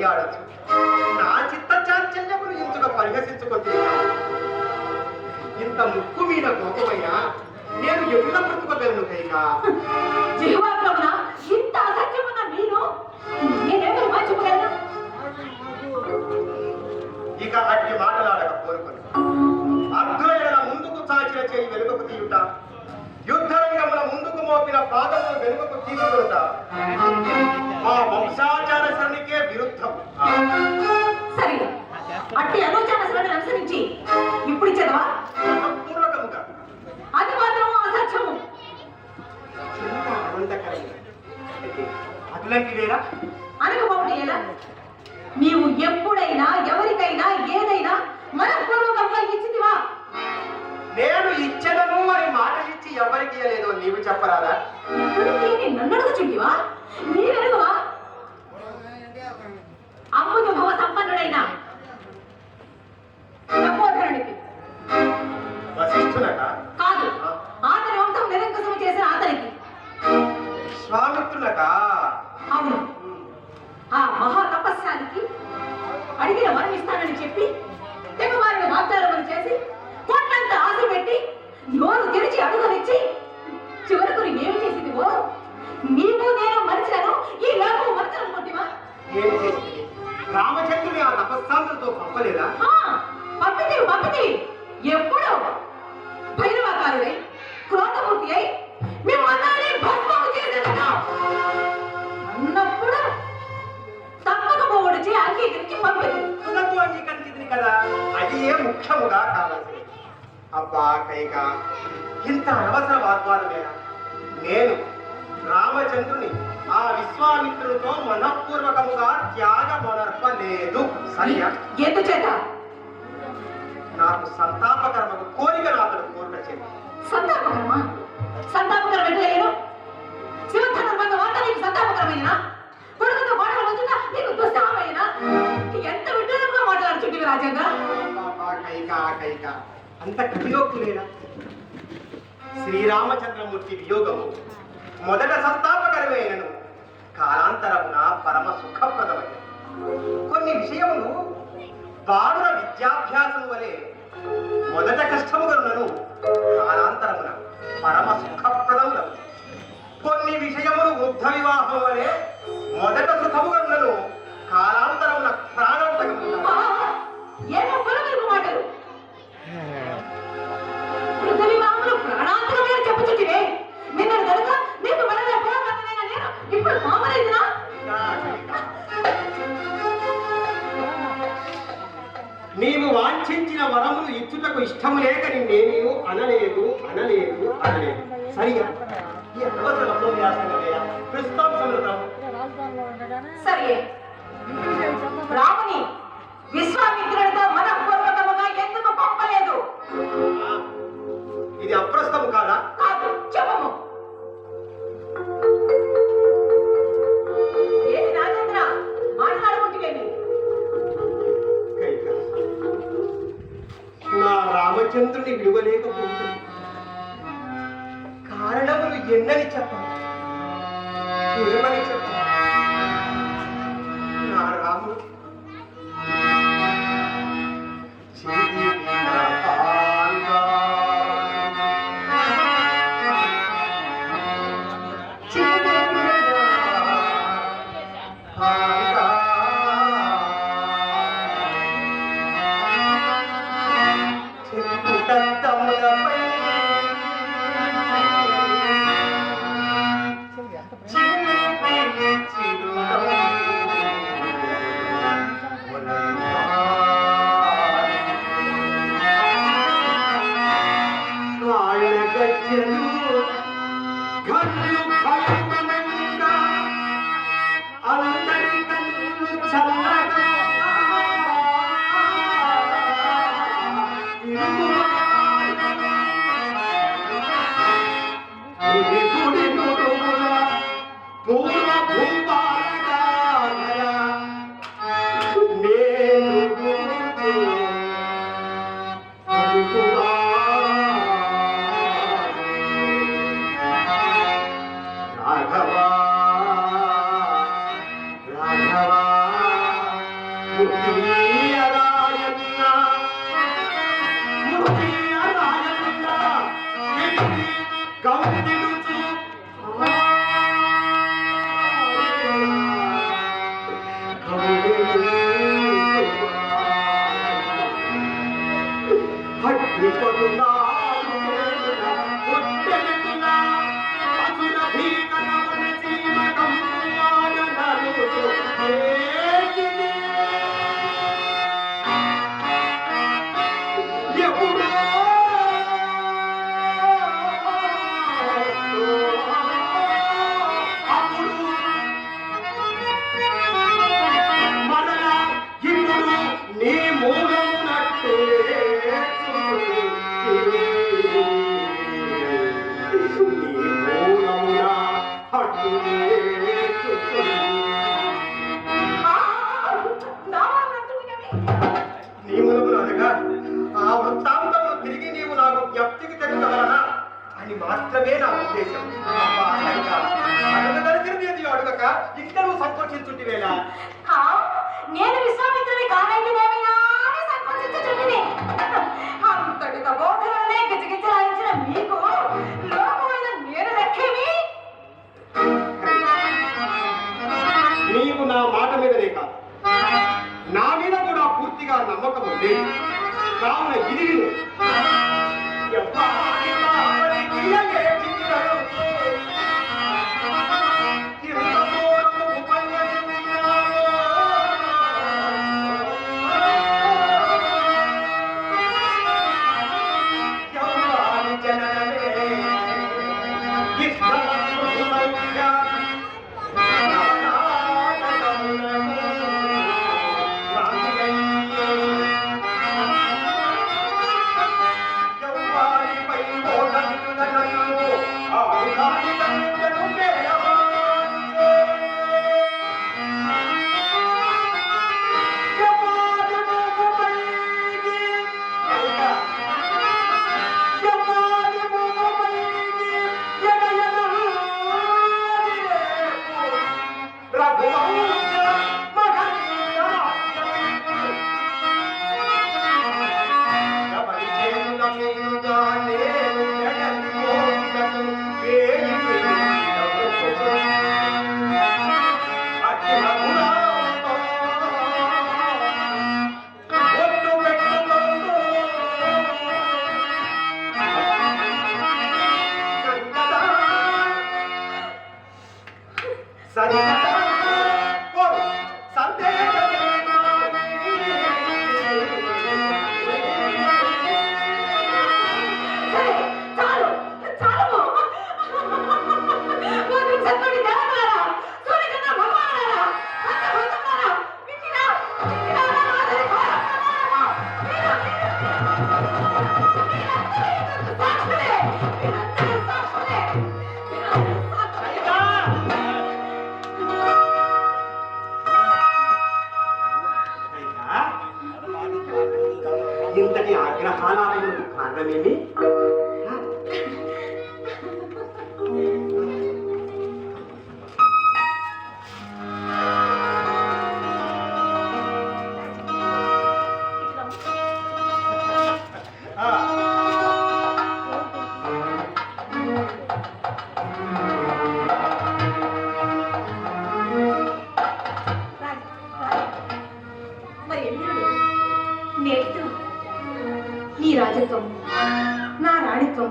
పరిగాడచ్చు నా చిత్త చాంచల్యములు ఇంతగా పరిహసించుకొద్ది ఇంత ముక్కు మీద కోపమైన నేను ఎట్లా బ్రతుకోగలను కైక అటులంటి వేళ? అనకపోవడం ఎలా? నీవు ఎప్పుడైనా ఎవరికైనా ఏదైనా మనపూర్వకంగా ఇచ్చితివా నేను ఇచ్చదను అని మాట ఇచ్చి ఎవరికి లేదో నీవు చెప్పరాదా? నన్ను అడుగుచుంటివా నీ వెనుకవా అమ్ముజ భవ సంపన్నుడైన వశిష్ఠునక రామచంద్రుని ఆ తపస్సాంతులతో పంపలేదా? పంపితివి పంపితివి ఎప్పుడు భైరవాకారుడై క్రోధమూర్తి అయి మిమ్మల్ని భస్మము చేసేదనా అన్నప్పుడు తప్పక పోవడిచి అంగీకరించి పంపింది తులకు అంగీకరించింది కదా. అది ఏ ముఖ్యముగా కావాల్సింది. అబ్బా కైక ఇంత అనవసర వాగ్వాదమేనా? నేను రామచంద్రుని ఆ విశ్వామిత్రునితో మనఃపూర్వకముగా త్యాగమనర్పలేదు. సరియా? ఎందుచేత? నాకు సంతాపకర్మకు కోరిక నాతను కోరుట చెప్పి సంతాపకరమా? సంతాపకరం ఎట్లేదు శివధనుర్భంగ వార్త నీకు సంతాపకరమైన? కొడుకుతో మాటలు వచ్చుట నీకు దుస్సాహమైన? ఎంత విడ్డూరంగా మాట్లాడుచుంటివి రాజంగా కైక కైక. అంత కఠినోక్తులేనా శ్రీరామచంద్రమూర్తి వియోగము. మొదట సంతాపకరమైనను కాలాంతరమున పరమ సుఖప్రదమైన కొన్ని విషయములు బాలుర విద్యాభ్యాసం వలె మొదట కష్టముగనులను కాలాంతరమున పరమ సుఖప్రదములను కొన్ని విషయములు వృద్ధ వివాహం వలె నీవు వాంఛించిన వరములు ఇచ్చుటకు ఇష్టము లేక నిన్నేమీ అనలేదు అనలేదు అనలేదు. సరిగా ఈ అనవసరంలో సరే రాముని విశ్వామిత్రుడితో మనఃపూర్వకముగా ఎందుకు పంపలేదు? కారణములు ఎన్నని ఏమని చెప్పను? నా రాముడు. ఆ! నేను విశ్వామిత్రుని కానైతేనేమయ్యా అని సంకోచించుచుంటిని. అంతటి తపోధనలనే గిజగిజలాడించిన మీకు లోకమైన నేను లెక్కేమి? నీకు నా మాట మీదనే కాదు నా మీద కూడా పూర్తిగా నమ్మకం ఉంది కావున ఇది రాజత్వం నా రాణిత్వం.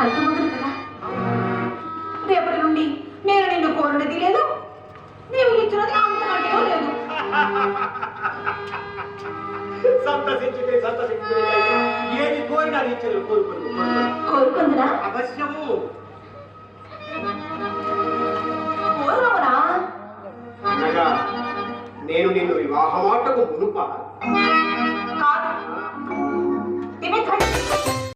అంతమొదలు కదా. రేపటి నుండి నేను నిన్ను కోరినది లేదు. నీవు ఇచ్చినది అంతకంటే లేదు. ఏది కోరినా అవశ్యము నేను నిన్ను వివాహమాటకు మునుప